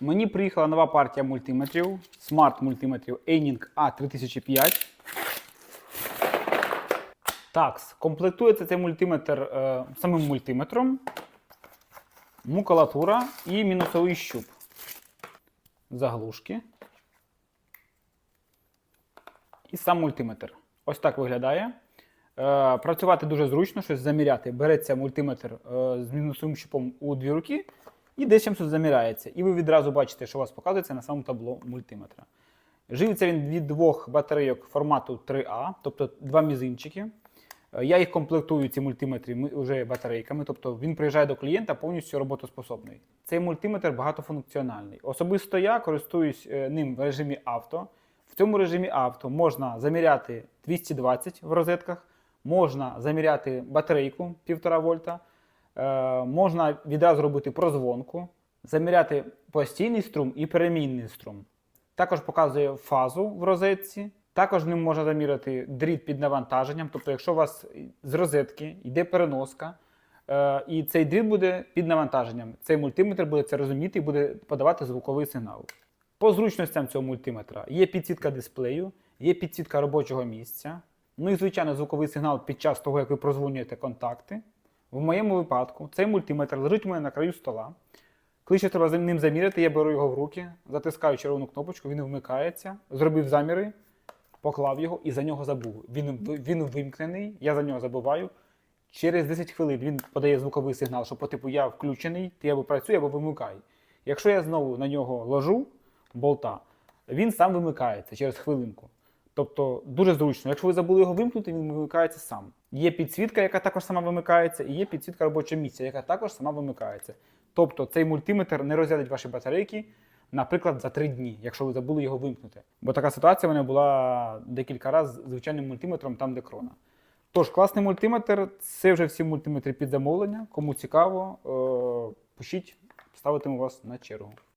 Мені приїхала нова партія мультиметрів, смарт мультиметрів Aining A3005. Так, комплектується цей мультиметр е, самим мультиметром, мукулатура і мінусовий щуп. Заглушки. І сам мультиметр. Ось так виглядає. Е, працювати дуже зручно, щось заміряти. Береться мультиметр е, з мінусовим щупом у дві руки і десь чимось заміряється. І ви відразу бачите, що у вас показується на самому табло мультиметра. Живиться він від двох батарейок формату 3А, тобто два мізинчики. Е, Я їх комплектую, ці мультиметри, вже батарейками, тобто він приїжджає до клієнта повністю роботоспособний. Цей мультиметр багатофункціональний. Особисто я користуюсь е, ним в режимі авто. В цьому режимі авто можна заміряти 220 в розетках, можна заміряти батарейку 1,5 вольта, можна відразу робити прозвонку, заміряти постійний струм і перемінний струм. Також показує фазу в розетці. Також ним можна заміряти дріт під навантаженням. Тобто, якщо у вас з розетки йде переноска, е, і цей дріт буде під навантаженням, цей мультиметр буде це розуміти і буде подавати звуковий сигнал. По зручностям цього мультиметра є підсвітка дисплею, є підсвітка робочого місця. Ну і звичайно звуковий сигнал під час того, як ви прозвонюєте контакти. В моєму випадку цей мультиметр лежить у мене на краю стола. Коли ще треба ним заміряти, я беру його в руки, затискаю червону кнопочку, він вмикається, зробив заміри, поклав його і за нього забув. Він, він вимкнений, я за нього забуваю. Через 10 хвилин він подає звуковий сигнал, що по типу я включений, ти або працюй, або вимикай. Якщо я знову на нього ложу болта, він сам вимикається через хвилинку. Тобто дуже зручно. Якщо ви забули його вимкнути, він вимикається сам. Є підсвітка, яка також сама вимикається, і є підсвітка робочого місця, яка також сама вимикається. Тобто цей мультиметр не розрядить ваші батарейки, наприклад, за три дні, якщо ви забули його вимкнути. Бо така ситуація в мене була декілька разів з звичайним мультиметром, там де крона. Тож, класний мультиметр, це вже всі мультиметри під замовлення. Кому цікаво, е, пишіть, ставитиму вас на чергу.